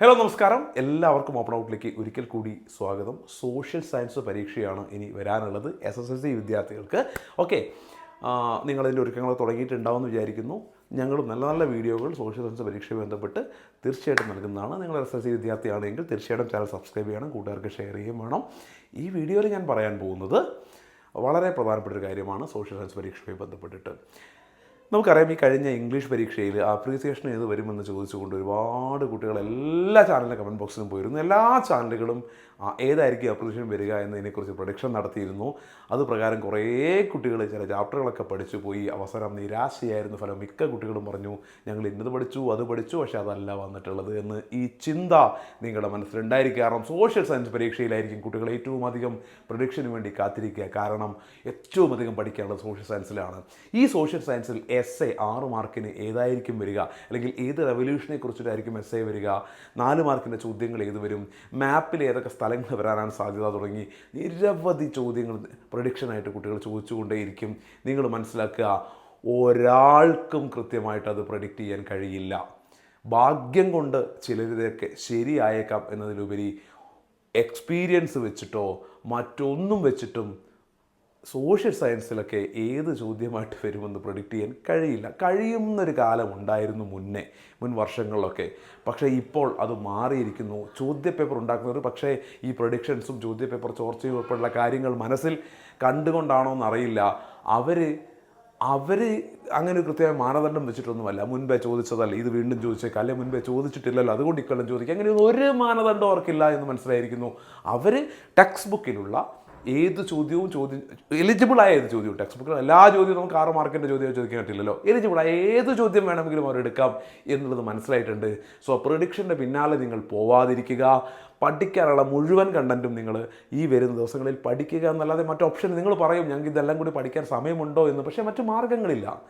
Hello നമസ്കാരം. എല്ലാവർക്കും open ഔട്ടിലേക്ക് ഒരിക്കൽ കൂടി സ്വാഗതം. സോഷ്യൽ സയൻസ് പരീക്ഷയാണ് ഇനി വരാനുള്ളത്. എസ് എസ് എൽ സി വിദ്യാർത്ഥികൾക്ക്. ഓക്കെ നിങ്ങളതിന്റെ ഒരുക്കങ്ങൾ തുടങ്ങിയിട്ടുണ്ടാവുമെന്ന് വിചാരിക്കുന്നു. ഞങ്ങൾ നല്ല നല്ല വീഡിയോകൾ സോഷ്യൽ സയൻസ് പരീക്ഷയുമായി ബന്ധപ്പെട്ട് തീർച്ചയായിട്ടും നൽകുന്നതാണ്. നിങ്ങൾ എസ് എസ് സി വിദ്യാർത്ഥിയാണെങ്കിൽ തീർച്ചയായിട്ടും ചാനൽ സബ്സ്ക്രൈബ് ചെയ്യണം കൂട്ടുകാർക്ക് ഷെയർ ചെയ്യുകയും വേണം. ഈ വീഡിയോയിൽ ഞാൻ പറയാൻ പോകുന്നത് വളരെ പ്രധാനപ്പെട്ട ഒരു കാര്യമാണ് സോഷ്യൽ സയൻസ് പരീക്ഷയുമായി ബന്ധപ്പെട്ടിട്ട്. നമുക്കറിയാം ഈ കഴിഞ്ഞ ഇംഗ്ലീഷ് പരീക്ഷയിൽ അപ്രീസിയേഷൻ ഏത് വരുമെന്ന് ചോദിച്ചുകൊണ്ട് ഒരുപാട് കുട്ടികൾ എല്ലാ ചാനലിലെ കമന്റ് ബോക്സിലും പോയിരുന്നു. എല്ലാ ചാനലുകളും ഏതായിരിക്കും അപ്രീസിയേഷൻ വരിക എന്നതിനെക്കുറിച്ച് പ്രൊഡിക്ഷൻ നടത്തിയിരുന്നു. അത് പ്രകാരം കുറേ കുട്ടികൾ ചില ചാപ്റ്ററുകളൊക്കെ പഠിച്ചു പോയി. അവസരം നിരാശയായിരുന്നു ഫലം. മിക്ക കുട്ടികളും പറഞ്ഞു ഞങ്ങൾ ഇന്നത് പഠിച്ചു അത് പഠിച്ചു പക്ഷേ അതല്ല വന്നിട്ടുള്ളത് എന്ന് ഈ ചിന്ത നിങ്ങളുടെ മനസ്സിലുണ്ടായിരിക്കും. കാരണം സോഷ്യൽ സയൻസ് പരീക്ഷയിലായിരിക്കും കുട്ടികൾ ഏറ്റവും അധികം പ്രൊഡിക്ഷന് വേണ്ടി കാത്തിരിക്കുക. കാരണം ഏറ്റവും അധികം പഠിക്കാനുള്ളത് സോഷ്യൽ സയൻസിലാണ് ഈ സോഷ്യൽ സയൻസിൽ എസ് എ ആറ് മാർക്കിന് ഏതായിരിക്കും വരിക? അല്ലെങ്കിൽ ഏത് റെവല്യൂഷനെ കുറിച്ചിട്ടായിരിക്കും എസ് എ വരിക? നാല് മാർക്കിന്റെ ചോദ്യങ്ങൾ ഏത് വരും? മാപ്പിൽ ഏതൊക്കെ സ്ഥലങ്ങൾ വരാനാണ് സാധ്യത തുടങ്ങി നിരവധി ചോദ്യങ്ങൾ പ്രൊഡിക്ഷനായിട്ട് കുട്ടികൾ ചോദിച്ചുകൊണ്ടേയിരിക്കും. നിങ്ങൾ മനസ്സിലാക്കുക ഒരാൾക്കും കൃത്യമായിട്ട് അത് പ്രഡിക്റ്റ് ചെയ്യാൻ കഴിയില്ല. ഭാഗ്യം കൊണ്ട് ചിലരിതൊക്കെ ശരിയായേക്കാം എന്നതിലുപരി എക്സ്പീരിയൻസ് വെച്ചിട്ടോ മറ്റൊന്നും വെച്ചിട്ടും സോഷ്യൽ സയൻസിലൊക്കെ ഏത് ചോദ്യമായിട്ട് വരുമെന്ന് പ്രൊഡിക്റ്റ് ചെയ്യാൻ കഴിയില്ല. കഴിയുന്നൊരു കാലം ഉണ്ടായിരുന്നു മുന്നേ മുൻ വർഷങ്ങളിലൊക്കെ. പക്ഷേ ഇപ്പോൾ അത് മാറിയിരിക്കുന്നു. ചോദ്യപേപ്പർ ഉണ്ടാക്കുന്നവർ പക്ഷേ ഈ പ്രൊഡിക്ഷൻസും ചോദ്യപേപ്പർ ചോർച്ചയും ഉൾപ്പെടെയുള്ള കാര്യങ്ങൾ മനസ്സിൽ കണ്ടുകൊണ്ടാണോ എന്നറിയില്ല. അവർ അവർ അങ്ങനെ ഒരു കൃത്യമായ മാനദണ്ഡം വെച്ചിട്ടൊന്നുമല്ല. മുൻപേ ചോദിച്ചതല്ല ഇത് വീണ്ടും ചോദിച്ചേക്കാം. അല്ലെ മുൻപേ ചോദിച്ചിട്ടില്ലല്ലോ അതുകൊണ്ട് ഇക്കൊല്ലം ചോദിക്കുക. അങ്ങനെ ഒരു മാനദണ്ഡം അവർക്കില്ല എന്ന് മനസ്സിലായിരിക്കുന്നു. അവർ ടെക്സ്റ്റ് ബുക്കിലുള്ള ഏത് ചോദ്യവും ചോദ്യം എലിജിബിൾ ആയ ഏത് ചോദ്യവും ടെക്സ്റ്റ് ബുക്കിൽ എല്ലാ ചോദ്യവും നമുക്ക് ആറ് മാർക്കിന്റെ ചോദ്യം ചോദിക്കാൻ പറ്റില്ലല്ലോ. എലിജിബിൾ ആയ ഏത് ചോദ്യം വേണമെങ്കിലും അവർ എടുക്കാം എന്നുള്ളത് മനസ്സിലായിട്ടുണ്ട്. സോ പ്രൊഡിക്ഷന്റെ പിന്നാലെ നിങ്ങൾ പോവാതിരിക്കുക. പഠിക്കാനുള്ള മുഴുവൻ കണ്ടന്റും നിങ്ങൾ ഈ വരുന്ന ദിവസങ്ങളിൽ പഠിക്കുക എന്നല്ലാതെ മറ്റു ഓപ്ഷൻ നിങ്ങൾ പറയും ഞങ്ങൾക്ക് ഇതെല്ലാം കൂടി പഠിക്കാൻ സമയമുണ്ടോ? എന്ന്. പക്ഷേ മറ്റു മാർഗങ്ങളില്ല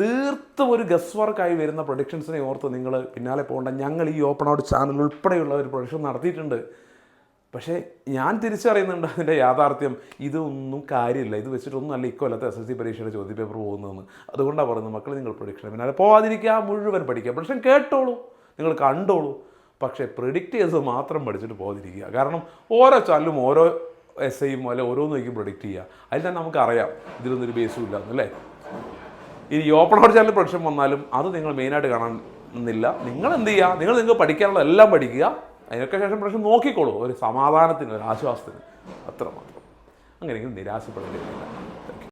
തീർത്തും ഒരു ഗസ് വർക്കായി വരുന്ന പ്രൊഡിക്ഷൻസിനെ ഓർത്ത് നിങ്ങൾ പിന്നാലെ പോകേണ്ട. ഞങ്ങൾ ഈ ഓപ്പൺ ഔട്ട് ചാനൽ ഉൾപ്പെടെയുള്ള ഒരു പ്രൊഡക്ഷൻ നടത്തിയിട്ടുണ്ട്. പക്ഷേ ഞാൻ തിരിച്ചറിയുന്നുണ്ട് അതിന്റെ യാഥാർത്ഥ്യം. ഇതൊന്നും കാര്യമില്ല. ഇത് വെച്ചിട്ടൊന്നും അല്ല ഇക്കൊല്ലത്തെ എസ് എസ് സി പരീക്ഷയുടെ ചോദ്യപേപ്പർ പോകുന്നതെന്ന്. അതുകൊണ്ടാണ് പറയുന്നത് മക്കൾ നിങ്ങൾ പ്രൊഡിക്ഷൻ പിന്നെ പോവാതിരിക്കുക മുഴുവൻ പഠിക്കുക. പ്രൊഡിക്ഷൻ കേട്ടോളൂ. നിങ്ങൾ കണ്ടോളൂ. പക്ഷേ പ്രിഡിക്റ്റ് ചെയ്തത് മാത്രം പഠിച്ചിട്ട് പോകാതിരിക്കുക കാരണം ഓരോ ചാനലും ഓരോ എസ് ഐയും അല്ലെ ഓരോന്നും പ്രൊഡിക്റ്റ് ചെയ്യുക. അതിൽ തന്നെ നമുക്കറിയാം. ഇതിലൊന്നും ഒരു ബേസും ഇല്ല ഇനി ഓപ്പൺ ഔട്ട് ചാനൽ പ്രൊഡിക്ഷൻ വന്നാലും അത് നിങ്ങൾ മെയിനായിട്ട് കാണുന്നില്ല നിങ്ങൾ എന്ത് ചെയ്യുക? നിങ്ങൾ നിങ്ങൾക്ക് പഠിക്കാനുള്ള എല്ലാം പഠിക്കുക. അതിനൊക്കെ ശേഷം പ്രശ്നം നോക്കിക്കോളൂ ഒരു സമാധാനത്തിന് ഒരു ആശ്വാസത്തിന് അത്ര മാത്രം അങ്ങനെയെങ്കിലും നിരാശപ്പെടേണ്ടിയില്ല